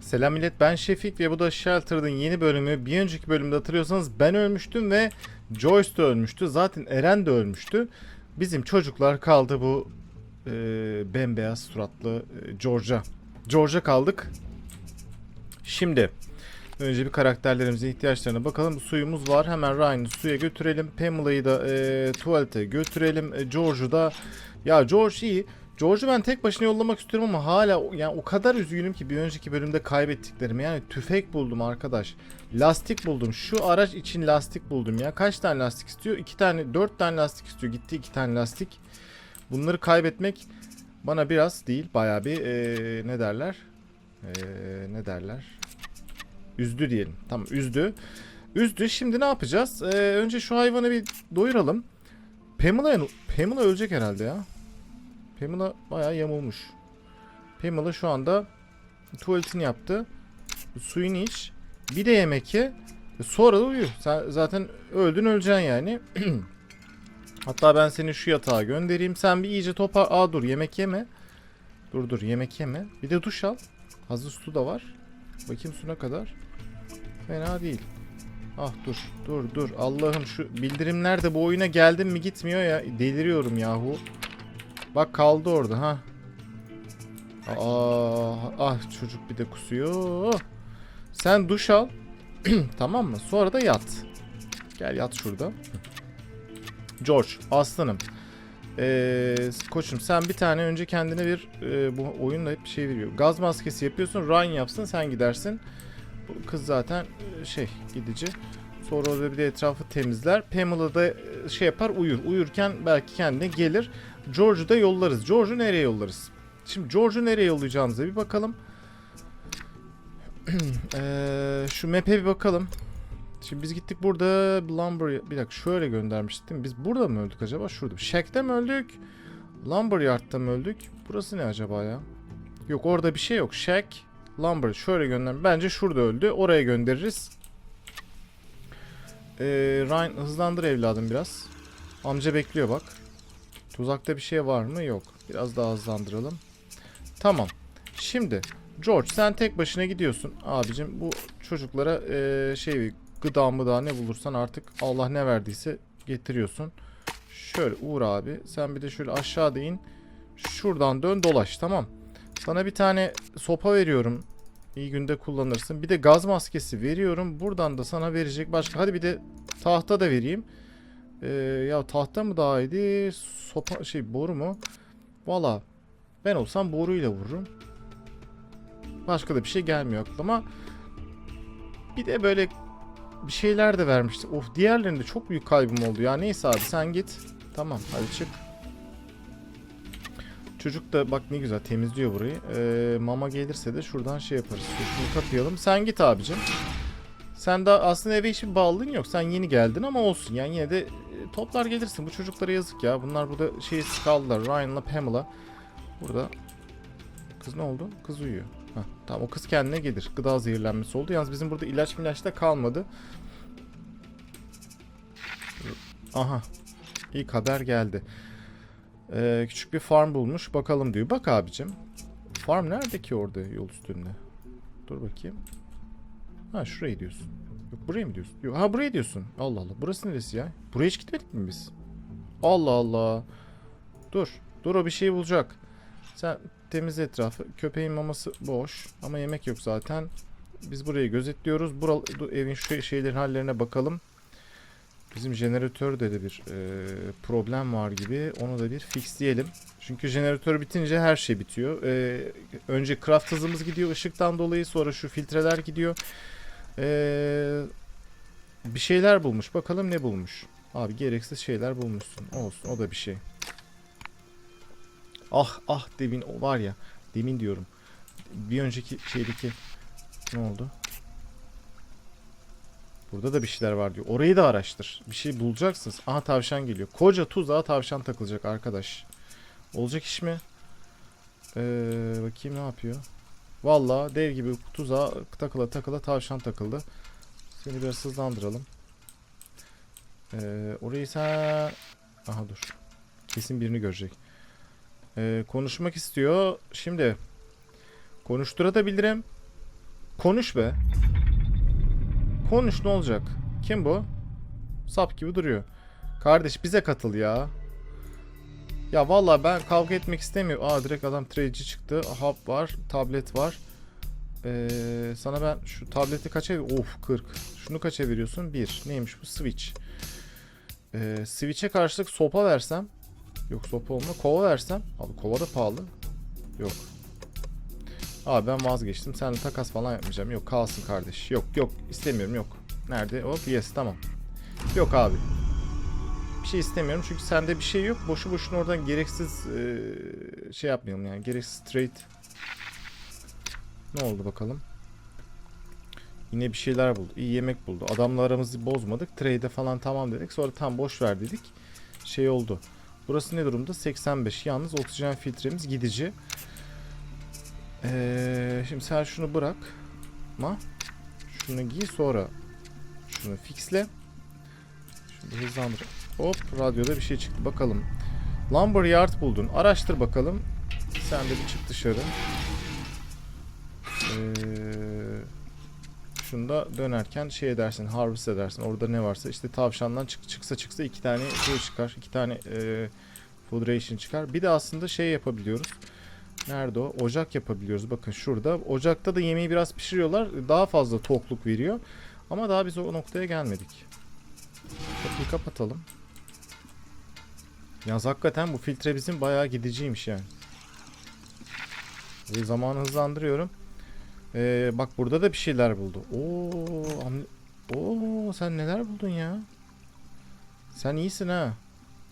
Selam millet ben Şefik ve bu da Shelter'ın yeni bölümü. Bir önceki bölümde hatırlıyorsanız ben ölmüştüm ve Joyce de ölmüştü. Zaten Eren de ölmüştü. Bizim çocuklar kaldı bu e, bembeyaz suratlı e, George'a. George'a kaldık. Şimdi önce bir karakterlerimizin ihtiyaçlarına bakalım. Suyumuz var. Hemen Ryan'ı suya götürelim. Pamela'yı da e, tuvalete götürelim. E, George'u da ya George iyi. George'u ben tek başına yollamak istiyorum ama hala yani o kadar üzgünüm ki bir önceki bölümde kaybettiklerimi. Yani tüfek buldum arkadaş. Lastik buldum. Şu araç için lastik buldum ya. Kaç tane lastik istiyor? İki tane, dört tane lastik istiyor. Gitti iki tane lastik. Bunları kaybetmek bana biraz değil bayağı bir eee, ne derler? Eee, ne derler? Üzdü diyelim. Tamam üzdü. Üzdü. Şimdi ne yapacağız? Eee, önce şu hayvanı bir doyuralım. Pamela, Pamela ölecek herhalde ya. Pamela bayağı yamulmuş. Pamela şu anda tuvaletini yaptı. Suyunu iç. Bir de yemek ye. E, Sonra da uyu. Sen zaten öldün öleceksin yani. Hatta ben seni şu yatağa göndereyim. Sen bir iyice topar. Aa dur yemek yeme. Dur dur yemek yeme. Bir de duş al. Hazır su da var. Bakayım su ne kadar. Fena değil. Ah dur dur dur. Allah'ım şu bildirimler de bu oyuna geldim mi gitmiyor ya. Deliriyorum yahu. Bak kaldı orada ha. Aa, ah çocuk bir de kusuyor. Sen duş al. tamam mı? Sonra da yat. Gel yat şurada. George, aslanım. Ee, koçum sen bir tane önce kendine bir e, bu oyunda hep şey veriyor. Gaz maskesi yapıyorsun. Ryan yapsın sen gidersin. Bu kız zaten e, şey gidici. Sonra orada bir de etrafı temizler. Pamela da e, şey yapar uyur. Uyurken belki kendine gelir. George'u da yollarız. George'u nereye yollarız? Şimdi George'u nereye yollayacağımıza bir bakalım. Eee, şu map'e bir bakalım. Şimdi biz gittik burada Lumber... Bir dakika şöyle göndermiştik değil mi? Biz burada mı öldük acaba? Şurada. Shack'te mi öldük? Lumberyard'da mı öldük? Burası ne acaba ya? Yok orada bir şey yok. Shack, Lumber. Şöyle gönder. Bence şurada öldü. Oraya göndeririz. Eee Ryan hızlandır evladım biraz. Amca bekliyor bak. Tuzakta bir şey var mı? Yok. Biraz daha hızlandıralım. Tamam. Şimdi George sen tek başına gidiyorsun. Abicim bu çocuklara eee, şey gıda mıda ne bulursan artık Allah ne verdiyse getiriyorsun. Şöyle Uğur abi sen bir de şöyle aşağıda in. Şuradan dön dolaş tamam. Sana bir tane sopa veriyorum. İyi günde kullanırsın. Bir de gaz maskesi veriyorum. Buradan da sana verecek başka. Hadi bir de tahta da vereyim. Ee, ya tahta mı daha iyiydi? Sopa şey boru mu? Valla ben olsam boruyla vururum. Başka da bir şey gelmiyor aklıma. Bir de böyle bir şeyler de vermişti. Of diğerlerinde çok büyük kaybım oldu ya. Neyse abi sen git. Tamam hadi çık. Çocuk da bak ne güzel temizliyor burayı. Ee, mama gelirse de şuradan şey yaparız. Şunu kapayalım. Sen git abicim. Sen daha aslında eve hiçbir bağlılığın yok. Sen yeni geldin ama olsun. Yani yine de toplar gelirsin. Bu çocuklara yazık ya. Bunlar burada şey kaldılar. Ryan'la Pamela. Burada. Kız ne oldu? Kız uyuyor. Heh, tamam o kız kendine gelir. Gıda zehirlenmesi oldu. Yalnız bizim burada ilaç milaç da kalmadı. Aha. İlk haber geldi. Ee, küçük bir farm bulmuş. Bakalım diyor. Bak abicim. Farm nerede ki orada yol üstünde? Dur bakayım. Ha şuraya diyorsun. Yok buraya mı diyorsun? Yok, ha buraya diyorsun. Allah Allah. Burası neresi ya? Buraya hiç gitmedik mi biz? Allah Allah. Dur. Dur o bir şey bulacak. Sen temizle etrafı. Köpeğin maması boş. Ama yemek yok zaten. Biz burayı gözetliyoruz. Bural bu evin şu şeylerin hallerine bakalım. Bizim jeneratörde de bir e, problem var gibi. Onu da bir fixleyelim. Çünkü jeneratör bitince her şey bitiyor. E, önce craft hızımız gidiyor ışıktan dolayı. Sonra şu filtreler gidiyor. E, bir şeyler bulmuş. Bakalım ne bulmuş. Abi gereksiz şeyler bulmuşsun. Olsun o da bir şey. Ah ah demin o var ya. Demin diyorum. Bir önceki şeydeki ne oldu? Burada da bir şeyler var diyor. Orayı da araştır. Bir şey bulacaksınız. Aha tavşan geliyor. Koca tuzağa tavşan takılacak arkadaş. Olacak iş mi? Ee, bakayım ne yapıyor. Vallahi dev gibi tuzağa takıla takıla tavşan takıldı. Seni biraz hızlandıralım. Ee, orayı sen... Aha dur. Kesin birini görecek. Ee, konuşmak istiyor. Şimdi konuşturabilirim. konuş be. Konuş ne olacak? Kim bu? Sap gibi duruyor. Kardeş bize katıl ya. Ya vallahi ben kavga etmek istemiyorum. Aa direkt adam trade'ci çıktı. Hub var, tablet var. Ee, sana ben şu tableti kaça Of 40. Şunu kaça veriyorsun? 1. Neymiş bu? Switch. Ee, Switch'e karşılık sopa versem. Yok sopa olma. Kova versem. Abi kova da pahalı. Yok. Abi ben vazgeçtim. Seninle takas falan yapmayacağım. Yok kalsın kardeş. Yok yok istemiyorum yok. Nerede? Hop yes tamam. Yok abi. Şey istemiyorum çünkü sende bir şey yok. Boşu boşuna oradan gereksiz eee, şey yapmayalım yani. Gereksiz trade. Ne oldu bakalım? Yine bir şeyler buldu. İyi yemek buldu. Adamla aramızı bozmadık. Trade'e falan tamam dedik. Sonra tam boş ver dedik. Şey oldu. Burası ne durumda? 85. Yalnız oksijen filtremiz gidici. Ee, şimdi sen şunu bırak. Ma. Şunu giy sonra şunu fixle. Şunu hızlandır. Hop radyoda bir şey çıktı. Bakalım. Lumberyard buldun. Araştır bakalım. Sen de bir çık dışarı. Ee, şunu da dönerken şey edersin. Harvest edersin. Orada ne varsa işte tavşandan çık, çıksa çıksa iki tane şey çıkar. iki tane e, food ration çıkar. Bir de aslında şey yapabiliyoruz. Nerede o? Ocak yapabiliyoruz. Bakın şurada. Ocakta da yemeği biraz pişiriyorlar. Daha fazla tokluk veriyor. Ama daha biz o noktaya gelmedik. Kapıyı kapatalım. Yalnız hakikaten bu filtre bizim bayağı gidiciymiş yani. Ve zamanı hızlandırıyorum. Ee, bak burada da bir şeyler buldu. Oo, am- Oo, sen neler buldun ya? Sen iyisin ha.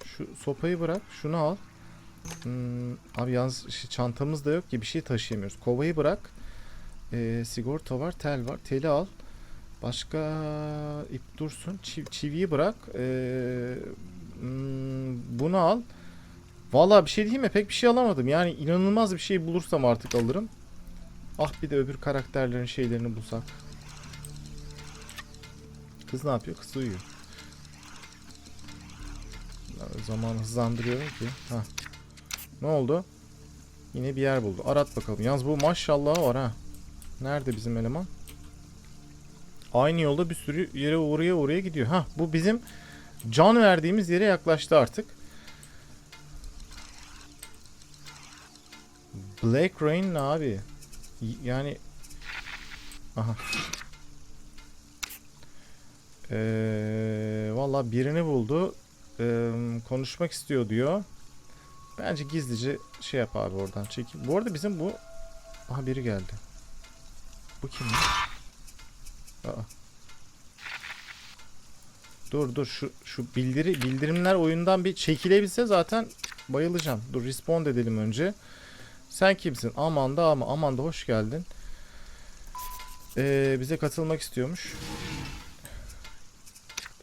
Şu sopayı bırak. Şunu al. Hmm, abi yalnız şey, çantamız da yok ki bir şey taşıyamıyoruz. Kovayı bırak. Ee, sigorta var, tel var. Teli al. Başka ip dursun. Çiv- çiviyi bırak. Ee, hmm, bunu al. Vallahi bir şey diyeyim mi? Pek bir şey alamadım. Yani inanılmaz bir şey bulursam artık alırım. Ah bir de öbür karakterlerin şeylerini bulsak. Kız ne yapıyor? Kız uyuyor. Zaman hızlandırıyorum ki. Hah. Ne oldu? Yine bir yer buldu. Arat bakalım. Yalnız bu maşallah var ha. Nerede bizim eleman? Aynı yolda bir sürü yere uğraya uğraya gidiyor. Ha bu bizim can verdiğimiz yere yaklaştı artık. Black Rain ne abi? Yani Aha. Ee, Valla birini buldu. Ee, konuşmak istiyor diyor. Bence gizlice şey yap abi oradan çekil. Bu arada bizim bu... Aha biri geldi. Bu kim? Aa. Dur dur şu şu bildiri bildirimler oyundan bir çekilebilse zaten bayılacağım. Dur respond edelim önce. Sen kimsin? Amanda ama Amanda hoş geldin. Ee, bize katılmak istiyormuş.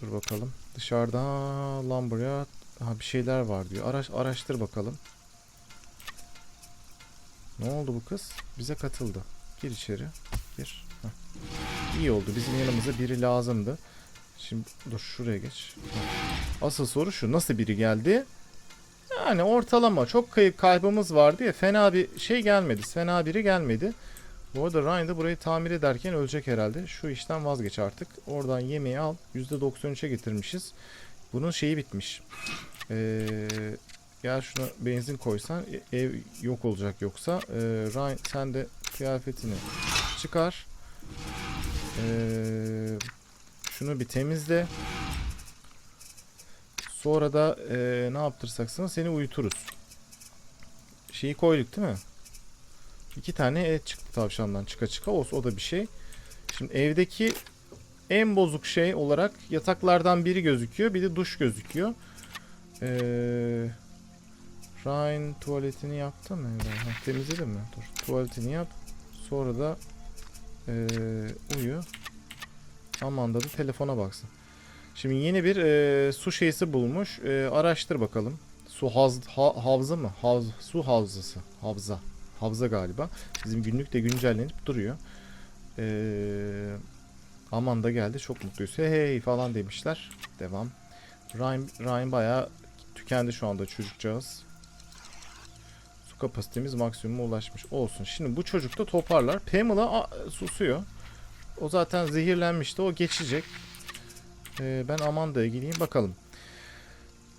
Dur bakalım. Dışarıda Lumberyard ha, bir şeyler var diyor. Araş, araştır bakalım. Ne oldu bu kız? Bize katıldı. Gir içeri. Gir. Heh. İyi oldu. Bizim yanımıza biri lazımdı. Şimdi dur şuraya geç. Asıl soru şu. Nasıl biri geldi? Yani ortalama. Çok kayıp kaybımız vardı ya. Fena bir şey gelmedi. Fena biri gelmedi. Bu arada Ryan da burayı tamir ederken ölecek herhalde. Şu işten vazgeç artık. Oradan yemeği al. %93'e getirmişiz. Bunun şeyi bitmiş. Ee, gel şuna benzin koysan e- ev yok olacak yoksa. Ee, Ryan sen de kıyafetini çıkar. Ee, şunu bir temizle. Sonra da ee, ne yaptırsaksın seni uyuturuz. Şeyi koyduk değil mi? İki tane et çıktı tavşandan çıka çıka. Olsa o da bir şey. Şimdi evdeki en bozuk şey olarak yataklardan biri gözüküyor. Bir de duş gözüküyor. Ee, Ryan tuvaletini yaptı mı? Ha, temizledin mi? Dur. Tuvaletini yap. Sonra da ee, uyu. Amanda da telefona baksın. Şimdi yeni bir ee, su şeysi bulmuş. Ee, araştır bakalım. Su haz, ha, havza mı? Havz, su havzası. Havza. Havza galiba. Bizim günlük de güncellenip duruyor. Ee, aman da geldi. Çok mutluyuz. Hey, hey falan demişler. Devam. Ryan, Ryan bayağı tükendi şu anda çocukcağız. Su kapasitemiz maksimuma ulaşmış. Olsun. Şimdi bu çocuk da toparlar. Pamela a, susuyor. O zaten zehirlenmişti. O geçecek. Ee, ben Amanda'ya gideyim bakalım.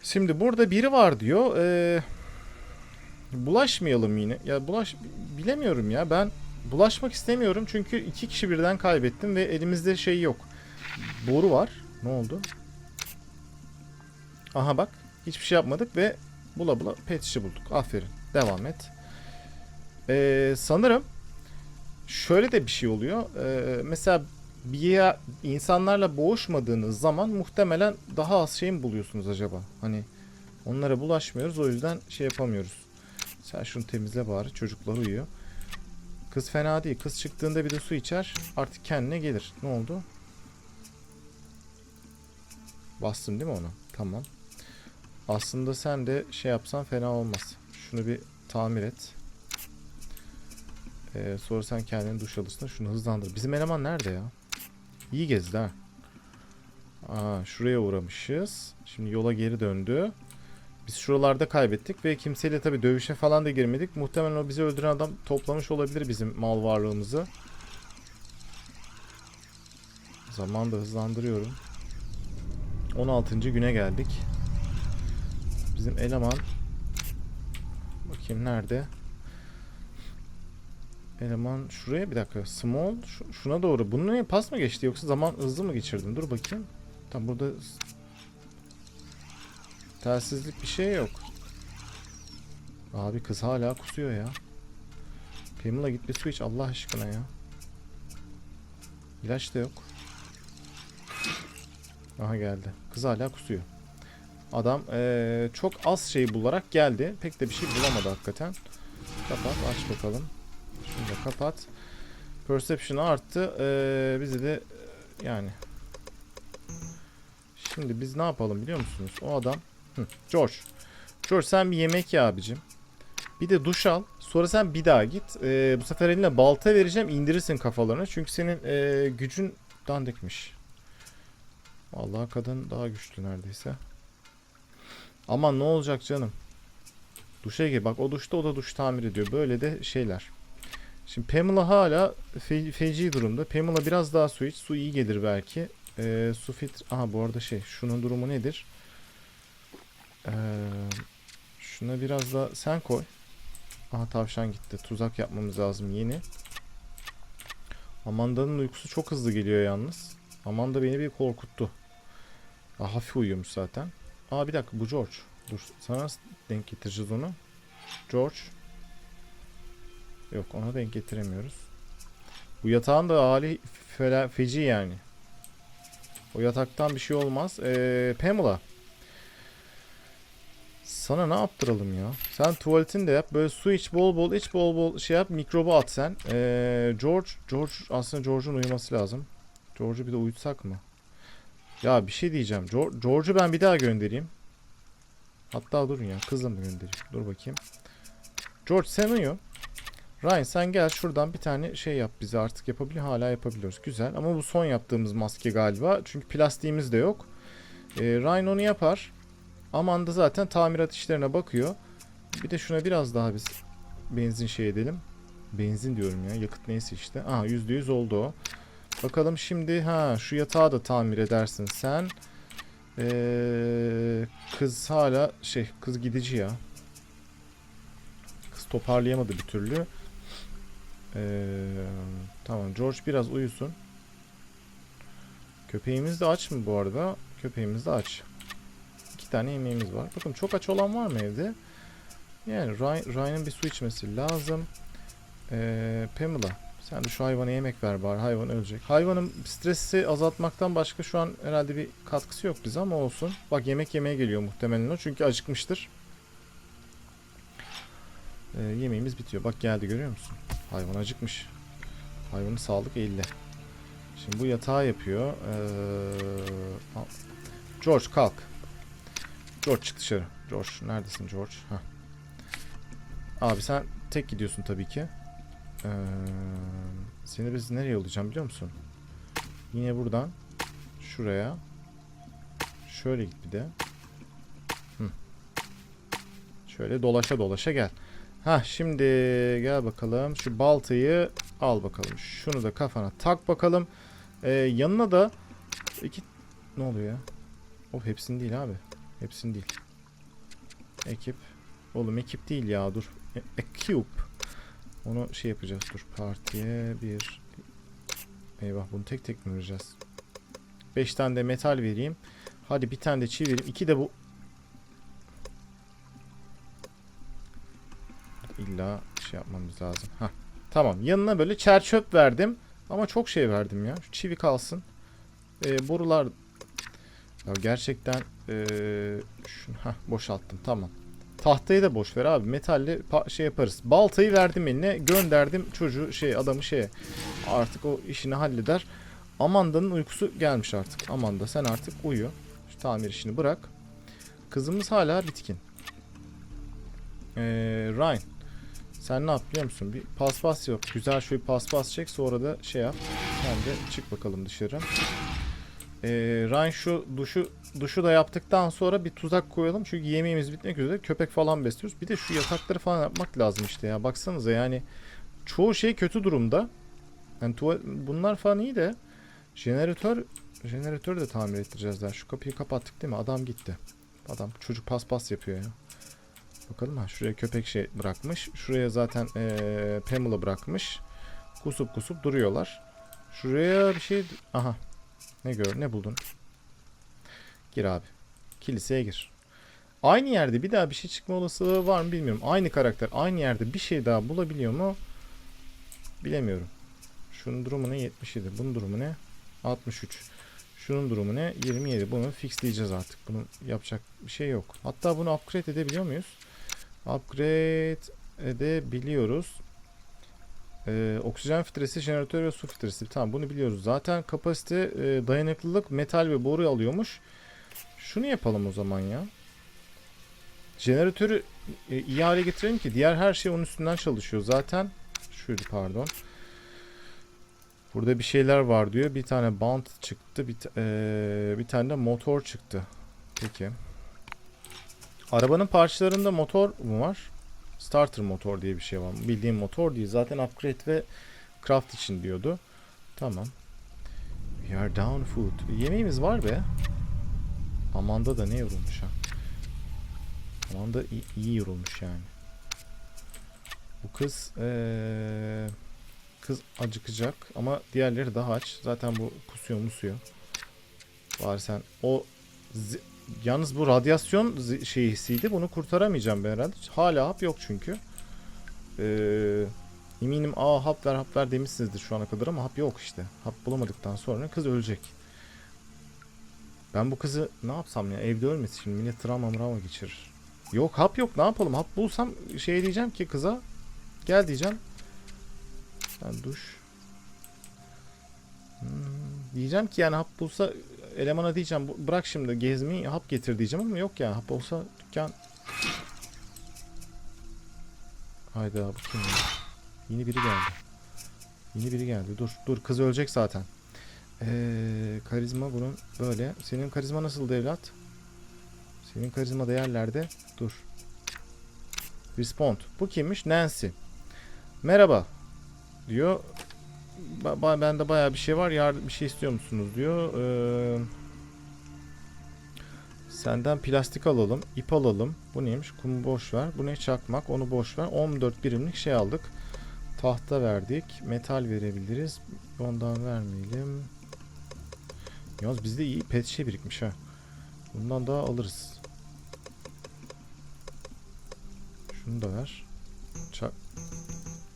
Şimdi burada biri var diyor. Ee, bulaşmayalım yine. Ya bulaş bilemiyorum ya. Ben bulaşmak istemiyorum çünkü iki kişi birden kaybettim ve elimizde şey yok. Boru var. Ne oldu? Aha bak. Hiçbir şey yapmadık ve bula bula pet bulduk. Aferin. Devam et. Ee, sanırım şöyle de bir şey oluyor. Ee, mesela bir ya- insanlarla boğuşmadığınız zaman muhtemelen daha az şey mi buluyorsunuz acaba? Hani onlara bulaşmıyoruz o yüzden şey yapamıyoruz. Sen şunu temizle bari çocuklar uyuyor. Kız fena değil. Kız çıktığında bir de su içer. Artık kendine gelir. Ne oldu? Bastın değil mi onu? Tamam. Aslında sen de şey yapsan fena olmaz. Şunu bir tamir et. Ee, sonra sen kendini duş alırsın. Şunu hızlandır. Bizim eleman nerede ya? İyi gezdi ha. Aa, şuraya uğramışız. Şimdi yola geri döndü. Biz şuralarda kaybettik ve kimseyle tabii dövüşe falan da girmedik. Muhtemelen o bizi öldüren adam toplamış olabilir bizim mal varlığımızı. Zaman da hızlandırıyorum. 16. güne geldik. Bizim eleman bakayım nerede? Eleman şuraya bir dakika. Small şu- şuna doğru. Bunun ne pas mı geçti yoksa zaman hızlı mı geçirdin? Dur bakayım. Tam burada telsizlik bir şey yok. Abi kız hala kusuyor ya. Pamela git bir su iç Allah aşkına ya. İlaç da yok. Aha geldi. Kız hala kusuyor. Adam eee, çok az şey bularak geldi. Pek de bir şey bulamadı hakikaten. Kapat aç bakalım. Şunu kapat. Perception arttı. Eee bizi de e, yani. Şimdi biz ne yapalım biliyor musunuz? O adam. Hı, George. George sen bir yemek ye abicim. Bir de duş al. Sonra sen bir daha git. Eee, bu sefer eline balta vereceğim. indirirsin kafalarını. Çünkü senin eee, gücün dandikmiş. Vallahi kadın daha güçlü neredeyse. Aman ne olacak canım. Duşa gir. Bak o duşta o da duş tamir ediyor. Böyle de şeyler. Şimdi Pamela hala fe- feci durumda. Pamela biraz daha su iç. Su iyi gelir belki. Ee, su filtre... Aha bu arada şey. Şunun durumu nedir? Ee, şuna biraz daha sen koy. Aha tavşan gitti. Tuzak yapmamız lazım yeni. Amanda'nın uykusu çok hızlı geliyor yalnız. Amanda beni bir korkuttu. Aa, hafif uyuyormuş zaten. Aa bir dakika bu George. Dur sana denk getireceğiz onu? George. Yok ona denk getiremiyoruz. Bu yatağın da hali fela, feci yani. O yataktan bir şey olmaz. Ee, Pamela. Sana ne yaptıralım ya? Sen tuvaletini de yap. Böyle su iç bol bol iç bol bol şey yap. Mikrobu at sen. Ee, George. George aslında George'un uyuması lazım. George'u bir de uyutsak mı? Ya bir şey diyeceğim. Geor- George'u ben bir daha göndereyim. Hatta durun ya. Kızla mı göndereyim? Dur bakayım. George sen uyu. Ryan sen gel şuradan bir tane şey yap bize artık yapabiliyor. Hala yapabiliyoruz. Güzel. Ama bu son yaptığımız maske galiba. Çünkü plastiğimiz de yok. Ee, Ryan onu yapar. Amanda zaten tamirat işlerine bakıyor. Bir de şuna biraz daha biz benzin şey edelim. Benzin diyorum ya. Yakıt neyse işte. Aha %100 oldu o. Bakalım şimdi ha şu yatağı da tamir edersin sen. Ee, kız hala şey kız gidici ya. Kız toparlayamadı bir türlü. Ee, tamam George biraz uyusun. Köpeğimiz de aç mı bu arada? Köpeğimiz de aç. İki tane yemeğimiz var. Bakın çok aç olan var mı evde? Yani Ryan- Ryan'ın bir su içmesi lazım. Ee, Pamela sen de şu hayvana yemek ver bari. Hayvan ölecek. Hayvanın stresi azaltmaktan başka şu an herhalde bir katkısı yok bize ama olsun. Bak yemek yemeye geliyor muhtemelen o. Çünkü acıkmıştır. Ee, yemeğimiz bitiyor. Bak geldi görüyor musun? Hayvan acıkmış. Hayvanın sağlık 50. Şimdi bu yatağı yapıyor. Ee. George kalk. George çık dışarı. George neredesin George? Heh. Abi sen tek gidiyorsun tabii ki. Ee, seni biz nereye yollayacağım biliyor musun? Yine buradan şuraya. Şöyle git bir de. Hı. Şöyle dolaşa dolaşa gel. Ha şimdi gel bakalım. Şu baltayı al bakalım. Şunu da kafana tak bakalım. Ee, yanına da iki ne oluyor ya? Of hepsini değil abi. Hepsini değil. Ekip. Oğlum ekip değil ya dur. E ekip. Onu şey yapacağız dur. Partiye bir. Eyvah bunu tek tek mi vereceğiz? 5 tane de metal vereyim. Hadi bir tane de çivi vereyim. 2 de bu. İlla şey yapmamız lazım. Hah. Tamam. Yanına böyle çer çöp verdim. Ama çok şey verdim ya. Şu çivi kalsın. Ee, borular ya gerçekten ee, şunu hah, boşalttım. Tamam. Tahtayı da boş ver abi. Metalle şey yaparız. Baltayı verdim eline. Gönderdim çocuğu şey adamı şeye. Artık o işini halleder. Amanda'nın uykusu gelmiş artık. Amanda sen artık uyu. Şu tamir işini bırak. Kızımız hala bitkin. Ee, Ryan. Sen ne yap biliyor musun? Bir paspas yok. Güzel şöyle paspas çek. Sonra da şey yap. Sen de çık bakalım dışarı. Ee, Ryan şu duşu duşu da yaptıktan sonra bir tuzak koyalım. Çünkü yemeğimiz bitmek üzere. Köpek falan besliyoruz. Bir de şu yatakları falan yapmak lazım işte ya. Baksanıza yani. Çoğu şey kötü durumda. Yani tuval- bunlar falan iyi de. Jeneratör jeneratörü de tamir ettireceğiz daha. Şu kapıyı kapattık değil mi? Adam gitti. Adam çocuk paspas yapıyor ya. Bakalım ha şuraya köpek şey bırakmış. Şuraya zaten eee Pamela bırakmış. Kusup kusup duruyorlar. Şuraya bir şey... Aha. Ne gör ne buldun? Gir abi. Kiliseye gir. Aynı yerde bir daha bir şey çıkma olasılığı var mı bilmiyorum. Aynı karakter aynı yerde bir şey daha bulabiliyor mu? Bilemiyorum. Şunun durumu ne? 77. Bunun durumu ne? 63. Şunun durumu ne? 27. Bunu fixleyeceğiz artık. Bunun yapacak bir şey yok. Hatta bunu upgrade edebiliyor muyuz? Upgrade edebiliyoruz. Ee, oksijen filtresi, jeneratör ve su filtresi. Tamam bunu biliyoruz. Zaten kapasite, e, dayanıklılık, metal ve boru alıyormuş. Şunu yapalım o zaman ya. Jeneratörü e, iyi hale getirelim ki diğer her şey onun üstünden çalışıyor. Zaten şuydu pardon. Burada bir şeyler var diyor. Bir tane bant çıktı. Bir, eee, bir tane de motor çıktı. Peki. Arabanın parçalarında motor mu var? Starter motor diye bir şey var. Bildiğim motor değil. Zaten upgrade ve craft için diyordu. Tamam. We are down food. Yemeğimiz var be. Amanda da ne yorulmuş ha. Amanda iyi, iyi yorulmuş yani. Bu kız eee kız acıkacak ama diğerleri daha aç. Zaten bu kusuyor musuyor. Bari sen o yalnız bu radyasyon şeysiydi. Bunu kurtaramayacağım ben herhalde. Hala hap yok çünkü. Ee, eminim aa hap ver hap ver demişsinizdir şu ana kadar ama hap yok işte. Hap bulamadıktan sonra kız ölecek. Ben bu kızı ne yapsam ya evde ölmesin şimdi millet travma mravma geçirir. Yok hap yok ne yapalım hap bulsam şey diyeceğim ki kıza gel diyeceğim sen duş. Hmm, diyeceğim ki yani hap bulsa elemana diyeceğim "Bu- bırak şimdi gezmeyi hap getir diyeceğim ama yok yani hap olsa dükkan. Hayda bu kim ya? Yeni biri geldi. Yeni biri geldi. Dur dur kız ölecek zaten. Ee, karizma bunun böyle. Senin karizma nasıl evlat? Senin karizma değerlerde. Dur. Respond. Bu kimmiş? Nancy. Merhaba diyor. Ba- bende bayağı bir şey var. Yardım bir şey istiyor musunuz diyor. Ee, senden plastik alalım, ip alalım. Bu neymiş? Kumu boş ver. Bu ne? Çakmak. Onu boş ver. 14 birimlik şey aldık. Tahta verdik. Metal verebiliriz. Ondan vermeyelim. Yalnız bizde iyi pet şey birikmiş ha. Bundan daha alırız. Şunu da ver. Çak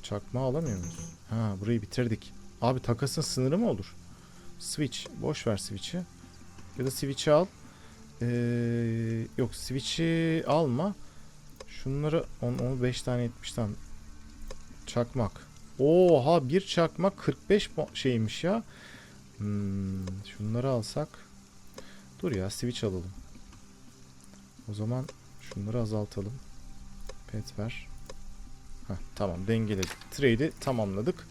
Çakma alamıyor muyuz? Ha burayı bitirdik. Abi takasın sınırı mı olur? Switch. Boş ver switch'i. Ya da switch'i al. Ee, yok switch'i alma. Şunları 10 15 tane 70 tane çakmak. Oha bir çakmak 45 po- şeymiş ya. Hmm, şunları alsak. Dur ya switch alalım. O zaman şunları azaltalım. Pet ver. Heh, tamam dengeledik. Trade'i tamamladık.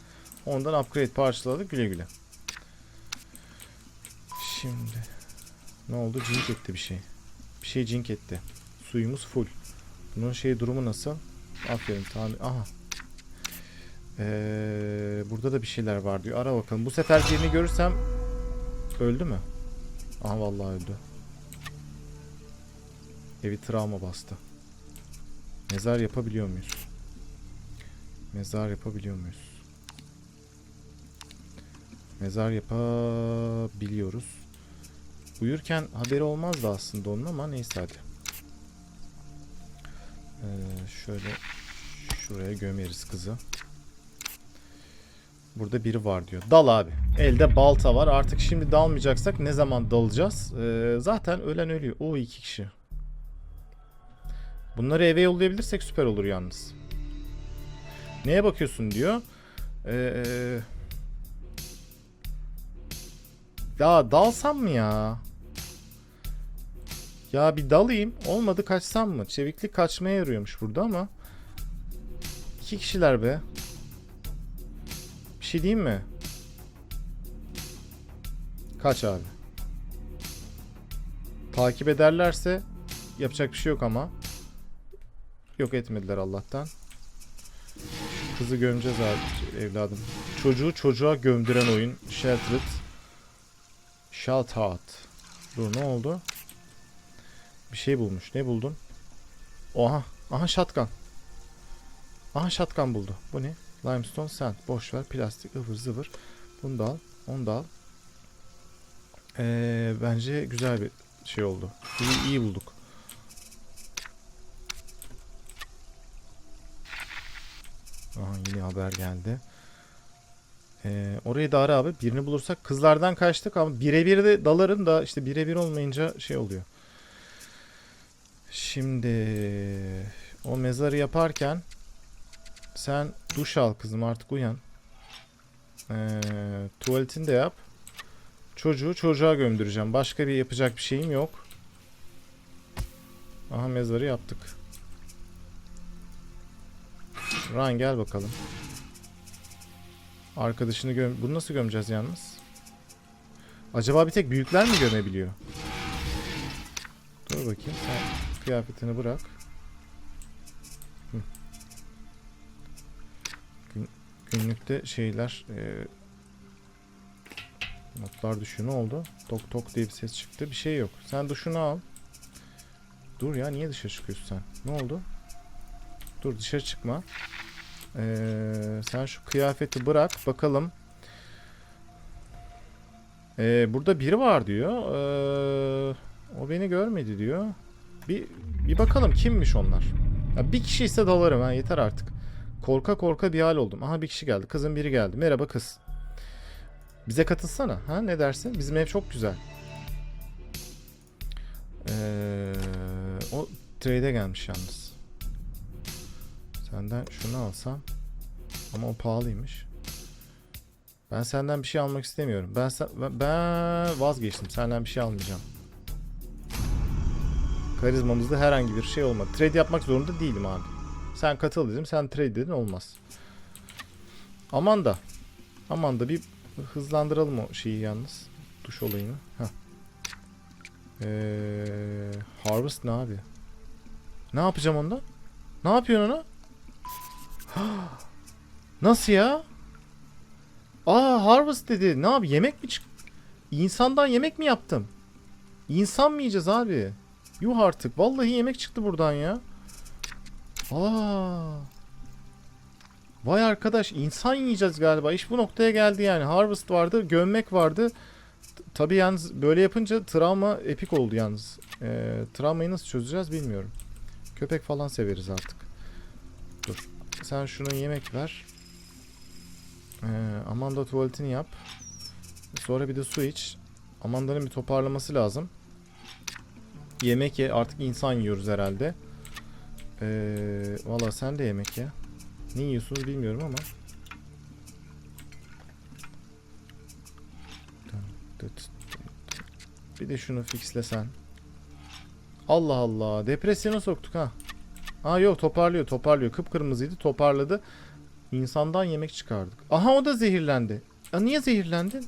Ondan upgrade parçaladık güle güle. Şimdi ne oldu? Cink etti bir şey. Bir şey cink etti. Suyumuz full. Bunun şey durumu nasıl? Aferin tamam. Aha. Ee, burada da bir şeyler var diyor. Ara bakalım. Bu sefer birini görürsem Öldü mü? Aha vallahi öldü. Evi travma bastı. Mezar yapabiliyor muyuz? Mezar yapabiliyor muyuz? Mezar yapabiliyoruz. Uyurken haberi olmazdı aslında onun ama neyse hadi. Ee, şöyle şuraya gömeriz kızı. Burada biri var diyor. Dal abi. Elde balta var. Artık şimdi dalmayacaksak ne zaman dalacağız? Ee, zaten ölen ölüyor. O iki kişi. Bunları eve yollayabilirsek süper olur yalnız. Neye bakıyorsun diyor. Ee, ya dalsam mı ya? Ya bir dalayım. Olmadı kaçsam mı? Çeviklik kaçmaya yarıyormuş burada ama. İki kişiler be. Bir şey diyeyim mi? Kaç abi. Takip ederlerse yapacak bir şey yok ama. Yok etmediler Allah'tan. Kızı gömeceğiz abi evladım. Çocuğu çocuğa gömdüren oyun. Sheltered. Sheltered. Dur ne oldu? Bir şey bulmuş. Ne buldun? Oha. Aha shotgun. Aha shotgun buldu. Bu ne? Limestone sand. Boş ver. Plastik ıvır zıvır. Bunu da al. Onu da al. Ee, bence güzel bir şey oldu. İyi, iyi bulduk. Yine haber geldi. Ee, orayı da ara abi. Birini bulursak kızlardan kaçtık ama birebir de dalarım da işte birebir olmayınca şey oluyor. Şimdi o mezarı yaparken sen duş al kızım artık uyan. Ee, tuvaletini de yap. Çocuğu çocuğa gömdüreceğim. Başka bir yapacak bir şeyim yok. Aha mezarı yaptık. Ryan gel bakalım. Arkadaşını göm... Bunu nasıl gömeceğiz yalnız? Acaba bir tek büyükler mi gömebiliyor? Dur bakayım. Sen kıyafetini bırak. Hı. Gün, günlükte şeyler... E, notlar düşüyor. Ne oldu? Tok tok diye bir ses çıktı. Bir şey yok. Sen duşunu al. Dur ya niye dışarı çıkıyorsun sen? Ne oldu? Dur dışarı çıkma. Ee, sen şu kıyafeti bırak bakalım. Ee, burada biri var diyor. Ee, o beni görmedi diyor. Bir bir bakalım kimmiş onlar. Ya bir kişi ise dalarım ha yeter artık. Korka korka bir hal oldum. Aha bir kişi geldi. Kızın biri geldi. Merhaba kız. Bize katılsana. Ha ne dersin? Bizim ev çok güzel. Ee, o trade'e gelmiş yalnız. Senden şunu alsam. Ama o pahalıymış. Ben senden bir şey almak istemiyorum. Ben ben vazgeçtim. Senden bir şey almayacağım. Karizmamızda herhangi bir şey olmadı. Trade yapmak zorunda değilim abi. Sen katıl dedim. Sen trade dedin olmaz. Aman da. Aman da bir hızlandıralım o şeyi yalnız. Duş olayını. Heh. Ee, harvest ne abi? Ne yapacağım onda? Ne yapıyorsun ona? Nasıl ya? Aa harvest dedi. Ne abi yemek mi çık? İnsandan yemek mi yaptım? İnsan mı yiyeceğiz abi? Yuh artık. Vallahi yemek çıktı buradan ya. Aa. Vay arkadaş insan yiyeceğiz galiba. İş bu noktaya geldi yani. Harvest vardı, gömmek vardı. T- Tabii yalnız böyle yapınca travma epik oldu yalnız. Ee, travmayı nasıl çözeceğiz bilmiyorum. Köpek falan severiz artık. Dur. Sen şuna yemek ver. Ee, Amanda tuvaletini yap. Sonra bir de su iç. Amanda'nın bir toparlaması lazım. Yemek ye. Artık insan yiyoruz herhalde. Ee, Valla sen de yemek ye. Ne yiyorsunuz bilmiyorum ama. Bir de şunu fixlesen. Allah Allah. Depresyona soktuk ha. Aa yok toparlıyor toparlıyor. Kıpkırmızıydı toparladı. İnsandan yemek çıkardık. Aha o da zehirlendi. Ya niye zehirlendin?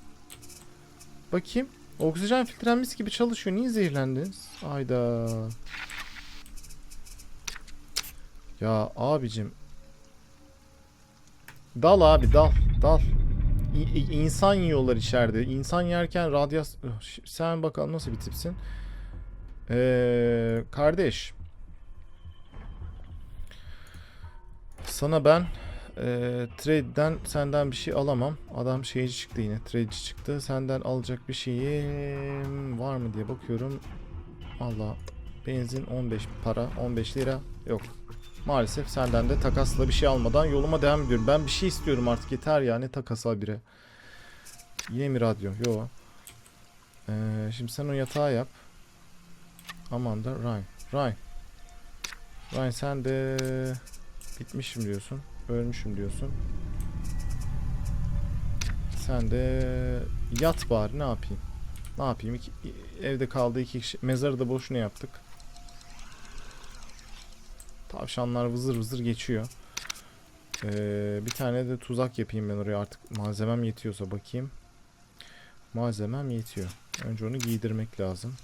Bakayım. Oksijen filtrenmesi gibi çalışıyor. Niye zehirlendiniz? Ayda. Ya abicim. Dal abi dal. Dal. İ- insan yiyorlar içeride. İnsan yerken radyas... Sen bakalım nasıl bir tipsin? Ee, kardeş. Sana ben e, trade'den senden bir şey alamam. Adam şeyci çıktı yine. Trade'ci çıktı. Senden alacak bir şeyim var mı diye bakıyorum. Allah. Benzin 15 para. 15 lira. Yok. Maalesef senden de takasla bir şey almadan yoluma devam ediyorum. Ben bir şey istiyorum artık yeter ya ne takas bire. Yine mi radyo? Yo. Ee, şimdi sen o yatağı yap. Aman da Ryan. Ryan. Ryan sen de bitmişim diyorsun. Ölmüşüm diyorsun. Sen de yat bari ne yapayım? Ne yapayım? İki, evde kaldı iki kişi. Mezarı da boşuna yaptık. Tavşanlar vızır vızır geçiyor. Ee, bir tane de tuzak yapayım ben oraya artık malzemem yetiyorsa bakayım. Malzemem yetiyor. Önce onu giydirmek lazım.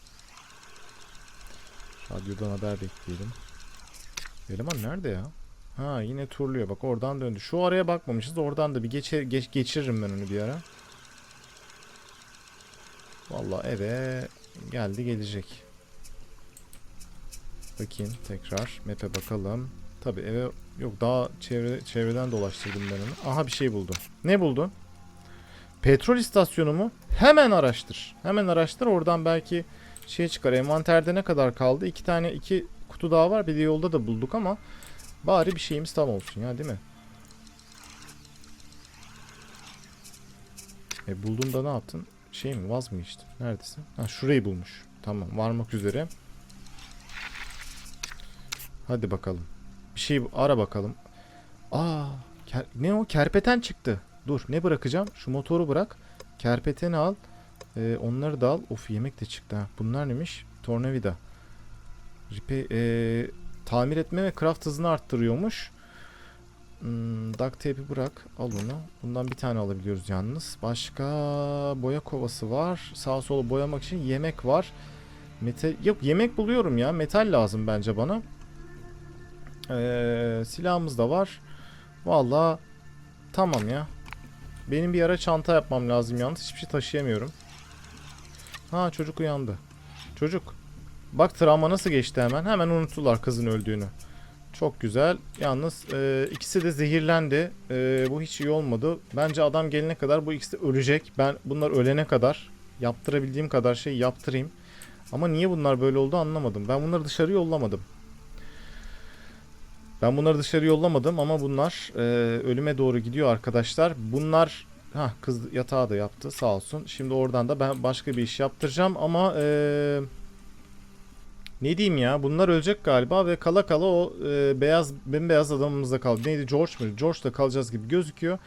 Radyodan haber bekleyelim. Eleman nerede ya? Ha yine turluyor. Bak oradan döndü. Şu araya bakmamışız. Oradan da bir geçe, geç, geçiririm ben onu bir ara. Vallahi eve geldi gelecek. Bakayım tekrar map'e bakalım. Tabi eve yok daha çevre çevreden dolaştırdım ben onu. Aha bir şey buldu. Ne buldu? Petrol istasyonu mu? Hemen araştır. Hemen araştır. Oradan belki şey çıkar. Envanterde ne kadar kaldı? İki tane iki kutu daha var. Bir de yolda da bulduk ama bari bir şeyimiz tam olsun ya değil mi? E bulduğunda ne yaptın? Şey mi vaz mı geçtin? Neredesin? Ha şurayı bulmuş. Tamam varmak üzere. Hadi bakalım. Bir şey ara bakalım. Aa, ne o? Kerpeten çıktı. Dur, ne bırakacağım? Şu motoru bırak. Kerpeteni al. Ee, onları da al. Of yemek de çıktı ha. Bunlar neymiş? Tornavida. Repa- ee, tamir etme ve craft hızını arttırıyormuş. Hmm, duct tape'i bırak. Al onu. Bundan bir tane alabiliyoruz yalnız. Başka boya kovası var. Sağa sola boyamak için yemek var. Metal yok yemek buluyorum ya. Metal lazım bence bana. Ee, silahımız da var. Valla tamam ya. Benim bir ara çanta yapmam lazım yalnız. Hiçbir şey taşıyamıyorum. Ha çocuk uyandı. Çocuk. Bak travma nasıl geçti hemen. Hemen unuttular kızın öldüğünü. Çok güzel. Yalnız e, ikisi de zehirlendi. E, bu hiç iyi olmadı. Bence adam gelene kadar bu ikisi de ölecek. Ben bunlar ölene kadar yaptırabildiğim kadar şey yaptırayım. Ama niye bunlar böyle oldu anlamadım. Ben bunları dışarı yollamadım. Ben bunları dışarı yollamadım ama bunlar e, ölüme doğru gidiyor arkadaşlar. Bunlar ha kız yatağı da yaptı sağ olsun. Şimdi oradan da ben başka bir iş yaptıracağım ama e, ne diyeyim ya bunlar ölecek galiba ve kala kala o e, beyaz bembeyaz adamımızda kaldı. Neydi George mu? George da kalacağız gibi gözüküyor.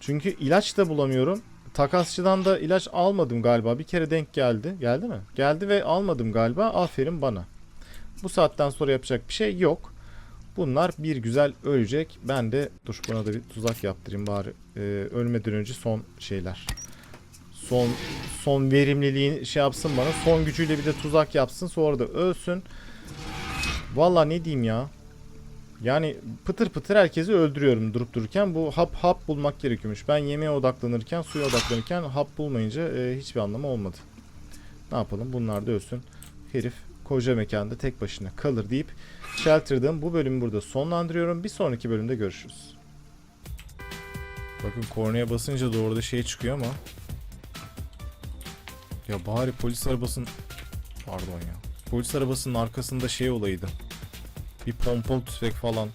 Çünkü ilaç da bulamıyorum. Takasçıdan da ilaç almadım galiba. Bir kere denk geldi. Geldi mi? Geldi ve almadım galiba. Aferin bana. Bu saatten sonra yapacak bir şey yok. Bunlar bir güzel ölecek. Ben de dur buna da bir tuzak yaptırayım bari. Ee, ölmeden önce son şeyler. Son son verimliliği şey yapsın bana. Son gücüyle bir de tuzak yapsın. Sonra da ölsün. Valla ne diyeyim ya. Yani pıtır pıtır herkesi öldürüyorum durup dururken. Bu hap hap bulmak gerekiyormuş. Ben yemeğe odaklanırken, suya odaklanırken hap bulmayınca e, hiçbir anlamı olmadı. Ne yapalım? Bunlar da ölsün. Herif koca mekanda tek başına kalır deyip Shelter'dan bu bölümü burada sonlandırıyorum. Bir sonraki bölümde görüşürüz. Bakın kornaya basınca da orada şey çıkıyor ama. Ya bari polis arabasının... Pardon ya. Polis arabasının arkasında şey olaydı. Bir pompalı tüfek falan.